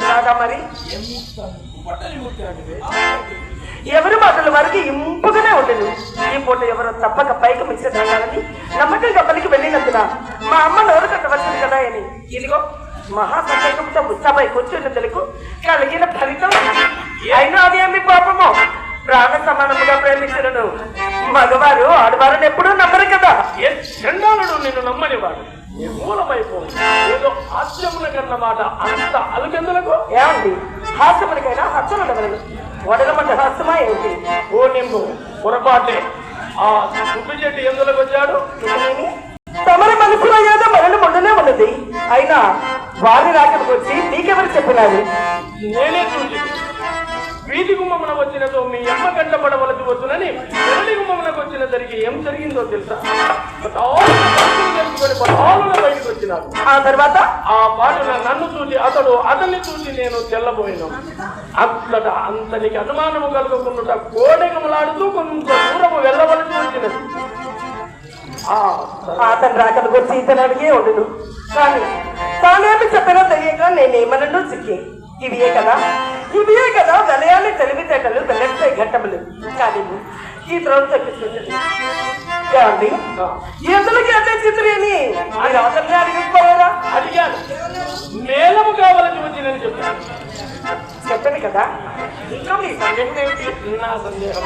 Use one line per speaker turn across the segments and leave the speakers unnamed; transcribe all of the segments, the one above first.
కాదా మరి?
బట్టలు
ఎవరి మాటల వారికి ఇంపుగానే ఉండదు ఈ పూట ఎవరో తప్పక పైకి మిచ్చేదాన్ని నమ్మకంగా పలికి వెళ్ళినందున మా అమ్మ నోరు కట్టవలసింది కదా అని. ఇదిగో మహా సంతోషంతో వచ్చిన కూర్చున్నందుకు కలిగిన ఫలితం అయినా అది ఏమి పాపమో? ప్రాణ సమానముగా ప్రేమించను మగవారు ఆడవారిని ఎప్పుడూ నమ్మరు కదా.
చండాలుడు నిన్ను నమ్మనివాడు? నీ మూలమైపో ఏదో హాస్యముల కన్న మాట అంత అలుకెందులకు?
ఏమండి? హాస్యమునికైనా హస్తం ఉండగలదు వడగమంట హస్తమా ఏమిటి?
ఓ నింబు పొరపాటే. ఆ సుబ్బి చెట్టు ఎందులకు వచ్చాడు?
తమరి మనసులో ఏదో మరణం ఉండనే ఉన్నది. అయినా వారి రాకడికి వచ్చి నీకెవరు చెప్పినారు?
నేనే చూసి. వీధి గుమ్మమున వచ్చినతో మీ అమ్మ గంట పడవలసి వచ్చునని ఎవరి గుమ్మమునకు వచ్చిన జరిగి ఏం జరిగిందో తెలుసా? వచ్చినాడు
ఆ తర్వాత
ఆ పాటన నన్ను చూసి అతడు అతన్ని చూసి నేను తెల్లబోయినాను అంతట అంతనికి అనుమానము కలుగుకున్నట కోడెగమలాడుతూ కొంత దూరము వెళ్ళవలసి వచ్చినది
అతను రాకడికి వచ్చి ఇతను అడిగే ఉండదు కానీ తానేమి చెప్పినా తెలియక నేనేమనను సిక్కి ఇవియే కదా? ఇవియే కదా? తెలివితేటలు వెల్లడితే ఘట్టములు. కానీ ఈ ద్రోణం తప్పించుకుంటుంది ఏమండి? ఎందులకి అదే చిత్రేని మీరు అతన్ని అడిగిపోయారా?
అడిగాను. మేలము కావాలని వచ్చినని చెప్పాను.
చెప్పండి కదా. ఇంకా మీ సందేహం ఏమిటి
నా సందేహం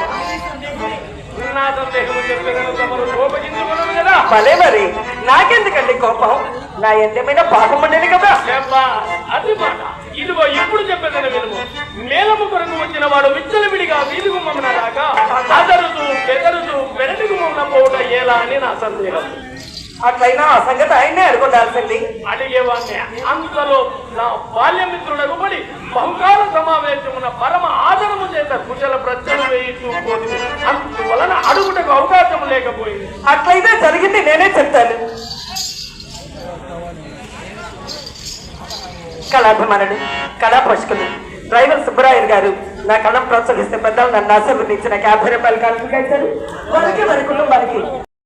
నా సందేహం చెప్పిన తమరు కోపగించుకున్నాను కదా.
భలే మరి నాకెందుకండి కోపం? నా ఎంతమైన పాపం ఉండేది కదా.
అది మాట. ఇదిగో ఇప్పుడు చెప్పేదని వినుము. మేలము కొరకు వచ్చిన వాడు విచ్చలవిడిగా వీధి గుమ్మమున రాక అదరుతూ బెదరుతూ పెరటి గుమ్మమున పోవుట ఎలా అని నా సందేహం.
అట్లయినా ఆ సంగతి ఆయన్నే అనుకుండాల్సింది
అడిగేవాడిని అంతలో నా బాల్యమిత్రుడకు పడి బహుకాల సమావేశమున పరమ ఆదరము చేత కుశల ప్రశ్నలు వేయిస్తూ పోతుంది. అందువలన అడుగుటకు అవకాశం లేకపోయింది.
అట్లయితే జరిగింది నేనే చెప్తాను. కళాభిమానుడు కళా పోషకులు డ్రైవర్ సుబ్బరాయర్ గారు నా కళం ప్రోత్సహిస్తే పెద్దలు నన్ను ఆశీర్వదించిన యాభై రూపాయలు కానుక వారికి వారి కుటుంబానికి